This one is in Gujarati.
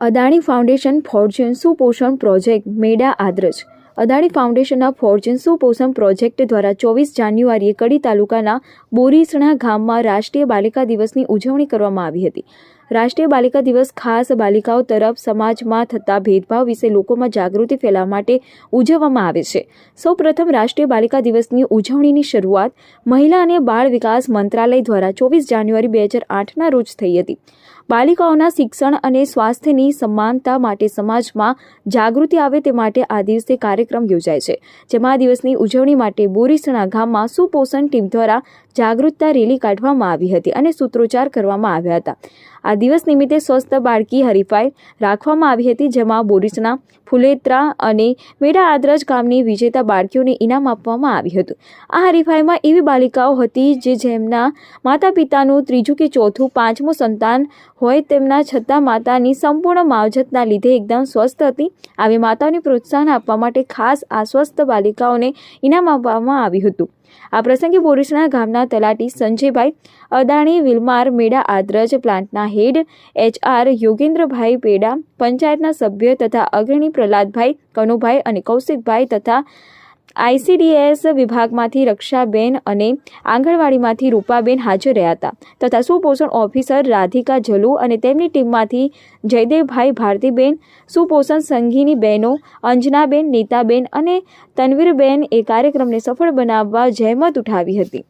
Adani foundation fortune Suposhan project Meda Adraj. Adani ફાઉન્ડેશનના ફોર્ચ્યુન સુપોષણ પ્રોજેક્ટ દ્વારા ચોવીસ જાન્યુઆરીએ કડી તાલુકાના બોરીસણા ગામમાં રાષ્ટ્રીય બાલિકા દિવસની ઉજવણી કરવામાં આવી હતી. રાષ્ટ્રીય બાલિકા દિવસ ખાસ બાલિકાઓ તરફ સમાજમાં થતા ભેદભાવ વિશે લોકોમાં જાગૃતિ ફેલાવવા માટે ઉજવવામાં આવે છે. સૌપ્રથમ રાષ્ટ્રીય બાલિકા દિવસની ઉજવણીની શરૂઆત મહિલા અને બાળ વિકાસ મંત્રાલય દ્વારા ચોવીસ જાન્યુઆરી બે હજાર આઠના રોજ થઈ હતી. બાલિકાઓના શિક્ષણ અને સ્વાસ્થ્યની સમાનતા માટે સમાજમાં જાગૃતિ આવે તે માટે આ દિવસે કાર્યક્રમ યોજાય છે, જેમાં આ દિવસની ઉજવણી માટે બોરીસણા ગામમાં સુપોષણ ટીમ દ્વારા જાગૃતતા રેલી કાઢવામાં આવી હતી અને સૂત્રોચ્ચાર કરવામાં આવ્યા હતા. આ દિવસ નિમિત્તે સ્વસ્થ બાળકી હરીફાઈ રાખવામાં આવી હતી, જેમાં બોરીસના ફુલેત્રા અને મેડા આદરજ ગામની વિજેતા બાળકીઓને ઇનામ આપવામાં આવ્યું હતું. આ હરીફાઈમાં એવી બાલિકાઓ હતી જે જેમના માતા પિતાનું ત્રીજું કે ચોથું, પાંચમું સંતાન હોય તેમના છતાં માતાની સંપૂર્ણ માવજતના લીધે એકદમ સ્વસ્થ હતી. આવી માતાઓને પ્રોત્સાહન આપવા માટે ખાસ આ સ્વસ્થ બાલિકાઓને ઇનામ આપવામાં આવ્યું હતું. આ પ્રસંગે બોરીસણા ગામના તલાટી સંજયભાઈ અદાણી, વિલમાર મેડા, આદ્રજ પ્લાન્ટના હેડ, એચઆર યોગેન્દ્રભાઈ પેડા, પંચાયતના સભ્ય તથા અગ્રણી પ્રહલાદભાઈ, કનુભાઈ અને કૌશિકભાઈ તથા આઈસીડીએસ વિભાગમાંથી રક્ષાબેન અને આંગણવાડીમાંથી રૂપાબેન હાજર રહ્યા હતા તથા સુપોષણ ઓફિસર રાધિકા જલુ અને તેમની ટીમમાંથી જયદેવભાઈ ભારતીબેન, સુપોષણ સંઘીની બહેનો અંજનાબેન, નીતાબેન અને તનવીરબેન એ કાર્યક્રમને સફળ બનાવવા જહેમત ઉઠાવી હતી.